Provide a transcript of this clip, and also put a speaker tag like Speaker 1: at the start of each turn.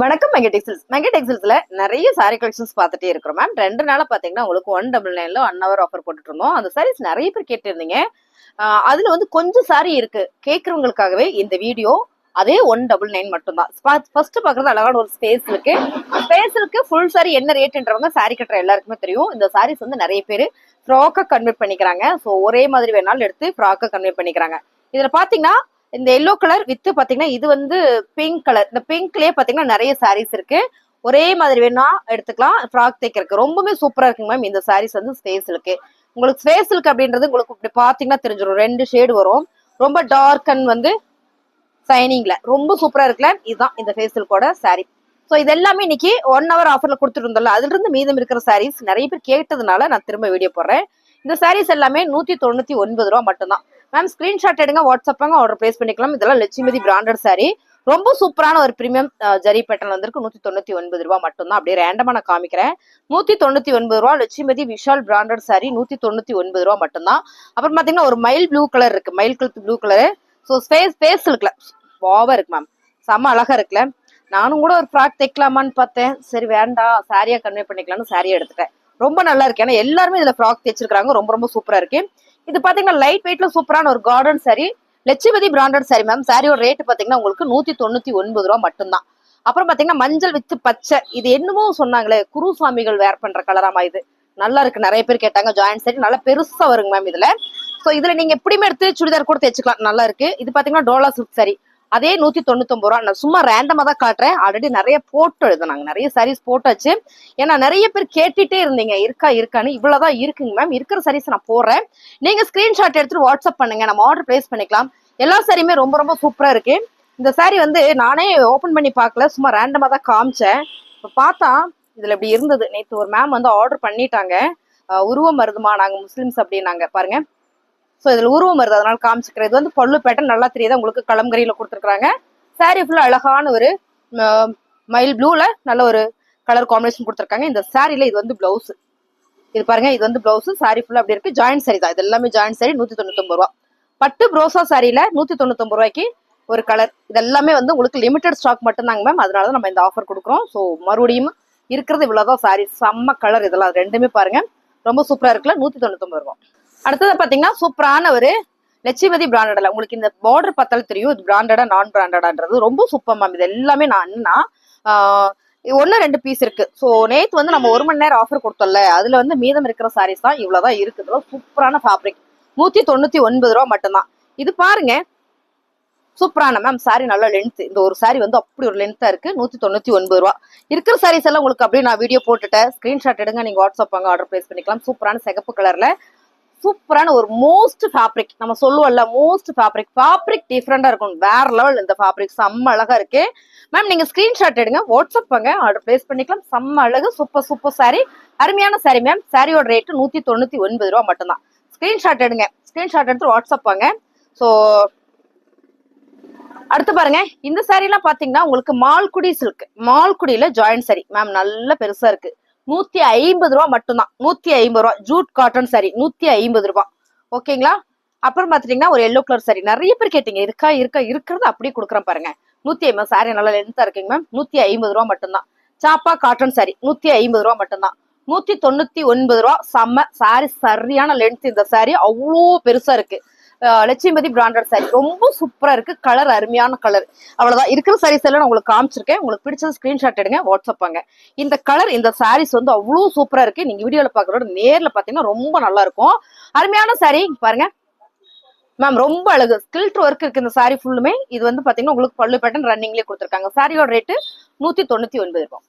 Speaker 1: வணக்கம் மெங்க டெக்ஸ்டைல்ஸ் நிறைய சாரி கலெக்ஷன்ஸ் பார்த்துட்டே இருக்கிறோம் மேம் ரெண்டு நாளா பாத்தீங்கன்னா உங்களுக்கு ஒன் டபுள் நைன்ல ஒன் ஹவர் ஆஃபர் போட்டுட்டு இருந்தோம் அந்த சாரீஸ் நிறைய பேர் கேட்டிருந்தீங்க. அதுல வந்து கொஞ்சம் சாரி இருக்கு. கேட்கறவங்களுக்காகவே இந்த வீடியோ அதே ஒன் டபுள் நைன் மட்டும்தான். ஃபர்ஸ்ட் பாக்குறது அழகான ஒரு ஸ்பேஸ் இருக்கு. ஸ்பேஸ் இருக்கு. ஃபுல் சாரி என்ன ரேட்ன்றவங்க சாரி கட்டுற எல்லாருக்குமே தெரியும். இந்த சாரீஸ் வந்து நிறைய பேர் ஃப்ராக்கை கன்வெர்ட் பண்ணிக்கிறாங்க. ஸோ ஒரே மாதிரி வேணாலும் எடுத்து ஃப்ராக்கை கன்வெர்ட் பண்ணிக்கிறாங்க. இதுல பாத்தீங்கன்னா இந்த எல்லோ கலர் வித்து பாத்தீங்கன்னா இது வந்து பிங்க் கலர் இந்த பிங்க்லயே பாத்தீங்கன்னா நிறைய சாரீஸ் இருக்கு. ஒரே மாதிரி வேணா எடுத்துக்கலாம். ஃப்ராக் தைக்கிறதுக்கு ரொம்பவே சூப்பரா இருக்குங்க மேம் இந்த சாரீஸ் வந்து ஸ்பேஸ் இருக்கு. உங்களுக்கு ஸ்பேஸ் இருக்கு அப்படின்றது உங்களுக்கு இப்படி பாத்தீங்கன்னா தெரிஞ்சிடும் ரெண்டு ஷேடு வரும். ரொம்ப டார்க் அண்ட் வந்து சைனிங்ல ரொம்ப சூப்பரா இருக்குல்ல? இதுதான். இந்த ஃபேஸ் சாரீ சாரி ஸோ இது எல்லாமே இன்னைக்கு ஒன் ஹவர் ஆஃபர்ல கொடுத்துருந்தோம்ல அதுல இருந்து மீதம் இருக்கிற சாரீஸ் நிறைய பேர் கேட்டதுனால நான் திரும்ப வீடியோ போடுறேன். இந்த சாரீஸ் எல்லாமே நூத்தி தொண்ணூத்தி ஒன்பது ரூபா மட்டும்தான். மேம் ஸ்கிரீன்ஷாட் எடுங்க வாட்ஸ்அப்பாங்க ஆர்டர் பிளேஸ் பண்ணிக்கலாம். இதெல்லாம் லட்சுமதி பிராண்டட் சாரி ரொம்ப சூப்பரான ஒரு பிரீமியம் ஜரி பேட்டர்ன் வந்திருக்கு. நூத்தி தொண்ணூத்தி ஒன்பது ரூபா மட்டும்தான். அப்படியே ரேண்டமா நான் காமிக்கிறேன். நூத்தி தொண்ணூத்தி ஒன்பது ரூபா லட்சுமதி விஷால் பிராண்டட் சாரி நூத்தி தொண்ணூத்தி ஒன்பது ரூபா மட்டும்தான். அப்புறம் பாத்தீங்கன்னா ஒரு மைல் ப்ளூ கலர் இருக்கு. Mild colour blue colour so space space இருக்குல்ல வாவா இருக்கு மேம் செம்ம அழகா இருக்குல்ல நானும் கூட ஒரு ஃப்ராக் தைக்கலாமான்னு பார்த்தேன். சரி வேண்டாம். சாரியா கன்வே பண்ணிக்கலாம்னு சாரியா எடுத்துட்டேன். ரொம்ப நல்லா இருக்கு. ஏன்னா எல்லாருமே இதுல ஃப்ராக் தைச்சிருக்காங்க ரொம்ப ரொம்ப சூப்பரா இருக்கு. இது பாத்தீங்கன்னா லைட் வெயிட்ல சூப்பரான ஒரு கார்டன் சாரி லட்சுமதி பிராண்டட் சாரி மேம் சாரியோட ரேட் பாத்தீங்கன்னா உங்களுக்கு நூத்தி தொண்ணூத்தி ஒன்பது ரூபா மட்டும்தான். அப்புறம் பாத்தீங்கன்னா மஞ்சள் வித்து பச்சை. இது என்னமோ சொன்னாங்களே குரு சுவாமிகள் வேர் பண்ற கலராமா இது. நல்லா இருக்கு. நிறைய பேர் கேட்டாங்க ஜாயின்ட் சாரி நல்லா பெருசா வருங்க மேம் இதுல. சோ இதுல நீங்க எப்படியுமே எடுத்து சுடிதார் கூட தைச்சுக்கலாம். நல்லா இருக்கு. இது பாத்தீங்கன்னா டோலா சில்க் சாரி அதே நூத்தி தொண்ணூத்தொன்பது ரூபா. நான் சும்மா ரேண்டமா தான் காட்டுறேன். ஆல்ரெடி நிறைய போட்டோ எழுதுனாங்க. நிறைய சாரீஸ் போட்டாச்சு ஏன்னா நிறைய பேர் கேட்டுட்டே இருந்தீங்க. இருக்கா இருக்கான்னு. இவ்வளவுதான் இருக்குங்க மேம் இருக்கிற சாரீஸ் நான் போடுறேன். நீங்க ஸ்கிரீன்ஷாட் எடுத்துட்டு வாட்ஸ்அப் பண்ணுங்க. நம்ம ஆர்டர் பிளேஸ் பண்ணிக்கலாம். எல்லா சாரியுமே ரொம்ப ரொம்ப சூப்பரா இருக்கு. இந்த சாரி வந்து நானே ஓபன் பண்ணி பார்க்கல. சும்மா ரேண்டமா தான் காமிச்சேன். இப்போ பார்த்தா இதுல இப்படி இருந்தது. நேற்று ஒரு மேம் வந்து ஆர்டர் பண்ணிட்டாங்க. உருவம் வருதுமா நாங்க முஸ்லிம்ஸ் அப்படின்னாங்க. பாருங்க. ஸோ இதில் உருவம் வருது. அதனால காமிச்சிக்கிறது இது வந்து பல்லு பேட்டர்ன் நல்லா தெரியுது? உங்களுக்கு கலம்கரியில் கொடுத்துருக்குறாங்க. சாரீ ஃபுல்லாக அழகான ஒரு மயில் ப்ளூவில் நல்ல ஒரு கலர் காம்பினேஷன் கொடுத்துருக்காங்க. இந்த சாரியில் இது வந்து ப்ளவுஸு இது பாருங்க இது வந்து ப்ளவுஸு சாரி ஃபுல்லாக அப்படி இருக்கு. ஜாயின்ட் சாரி தான். இது எல்லாமே ஜாயின்ட் சாரி நூற்றி தொண்ணூத்தொம்பது ரூபா. பட்டு ப்ரோசா சாரியில் நூற்றி தொண்ணூத்தொம்பது ரூபாய்க்கு ஒரு கலர் இதெல்லாமே வந்து உங்களுக்கு லிமிடெட் ஸ்டாக் மட்டும்தாங்க மேம் அதனால தான் நம்ம இந்த ஆஃபர் கொடுக்குறோம். ஸோ மறுபடியும் இருக்கிறது இவ்வளோதான் சாரி செம்ம கலர் இதெல்லாம். ரெண்டுமே பாருங்க. ரொம்ப சூப்பராக இருக்குல்ல? நூற்றி தொண்ணூத்தொம்பது ரூபா. அடுத்தது பாத்தீங்கன்னா சூப்பரான ஒரு லட்சுமதி பிராண்டட்ல. உங்களுக்கு இந்த பார்டர் பார்த்தாலும் தெரியும் இது பிராண்டடா நான் பிராண்டடான்றது ரொம்ப சூப்பர் மேம் இது எல்லாமே நான் என்னன்னா ஒன்னு ரெண்டு பீஸ் இருக்கு. ஸோ நேத்து வந்து நம்ம ஒரு மணி நேரம் ஆஃபர் கொடுத்தோம்ல அதுல வந்து மீதம் இருக்கிற சாரீஸ் தான் இவ்வளவுதான் இருக்குது. சூப்பரான ஃபேப்ரிக் நூத்தி தொண்ணூத்தி ஒன்பது ரூபா மட்டும்தான். இது பாருங்க. சூப்பரான மேம் சாரி நல்ல லென்த் இந்த ஒரு சாரி வந்து அப்படி ஒரு லென்த்தா இருக்கு. நூத்தி தொண்ணூத்தி ஒன்பது ரூபா. இருக்கிற சாரீஸ் எல்லாம் உங்களுக்கு அப்படியே நான் வீடியோ போட்டுட்டேன். ஸ்கிரீன்ஷாட் எடுங்க. நீங்க வாட்ஸ்அப் வாங்க. ஆர்டர் பிளேஸ் பண்ணிக்கலாம். சூப்பரான சிகப்பு கலர்ல சூப்பரான ஒரு மோஸ்ட் ஃபேப்ரிக் நம்ம சொல்லுவோம்ல மோஸ்ட் ஃபேப்ரிக் ஃபேப்ரிக் டிஃப்ரெண்டாக இருக்கும் வேற லெவல் இந்த ஃபேப்ரிக் செம்ம அழகாக இருக்கு. மேம் நீங்கள் ஸ்க்ரீன்ஷாட் எடுங்க. வாட்ஸ்அப் பங்க ஆர்டர் பிளேஸ் பண்ணிக்கலாம். செம்ம அழகு. சூப்பர் சூப்பர் சாரி அருமையான சாரி மேம் சாரியோட ரேட்டு நூற்றி தொண்ணூற்றி ஒன்பது ரூபா மட்டும்தான். ஸ்க்ரீன்ஷாட் எடுங்க. ஸ்க்ரீன்ஷாட் எடுத்து வாட்ஸ்அப் வாங்க. ஸோ அடுத்து பாருங்க. இந்த saree எல்லாம் பாத்தீங்கன்னா உங்களுக்கு மால்குடி சில்க் மால்குடியில ஜாயின் சாரி மேம் நல்ல பெருசா இருக்கு. நூத்தி ஐம்பது ரூபா மட்டும்தான். நூத்தி ஐம்பது ரூபா. ஜூட் காட்டன் சாரி நூத்தி ஐம்பது ரூபா. ஓகேங்களா அப்புறம் பாத்துட்டீங்கன்னா ஒரு எல்லோ கலர் சாரி நிறைய பேர் கேட்டீங்க இருக்கா இருக்கா இருக்கிறது அப்படியே கொடுக்குறேன் பாருங்க. நூத்தி ஐம்பது சாரி நல்லா லென்த்தா இருக்குங்க மேம் நூத்தி ஐம்பது ரூபா மட்டும்தான். சாப்பா காட்டன் சாரி நூத்தி ஐம்பது ரூபா மட்டும்தான். நூத்தி தொண்ணூத்தி ஒன்பது ரூபா. செம்ம சாரி சரியான லென்த் இந்த சாரி அவ்வளோ பெருசா இருக்கு. லட்சுமிபதி பிராண்டட் சாரி ரொம்ப சூப்பரா இருக்கு. கலர் அருமையான கலர் அவ்வளவுதான். இருக்கிற சாரீஸ் எல்லாம் நான் உங்களுக்கு காமிச்சிருக்கேன். உங்களுக்கு பிடிச்சது ஸ்கிரீன்ஷாட் எடுங்க வாட்ஸ்அப் வாங்க இந்த கலர் இந்த சாரீஸ் வந்து அவ்வளோ சூப்பரா இருக்கு. நீங்க வீடியோல பாக்குறோட நேர்ல பாத்தீங்கன்னா ரொம்ப நல்லா இருக்கும். அருமையான சாரி பாருங்க. மேம் ரொம்ப அழகு. ஸ்கில்ட் ஒர்க் இருக்கு இந்த சாரி ஃபுல்லுமே இது வந்து பாத்தீங்கன்னா உங்களுக்கு பல்லு பேட்டன் ரன்னிங்லேயே கொடுத்துருக்காங்க. சாரியோட ரேட்டு நூத்தி தொண்ணூத்தி ஒன்பது ரூபாய்.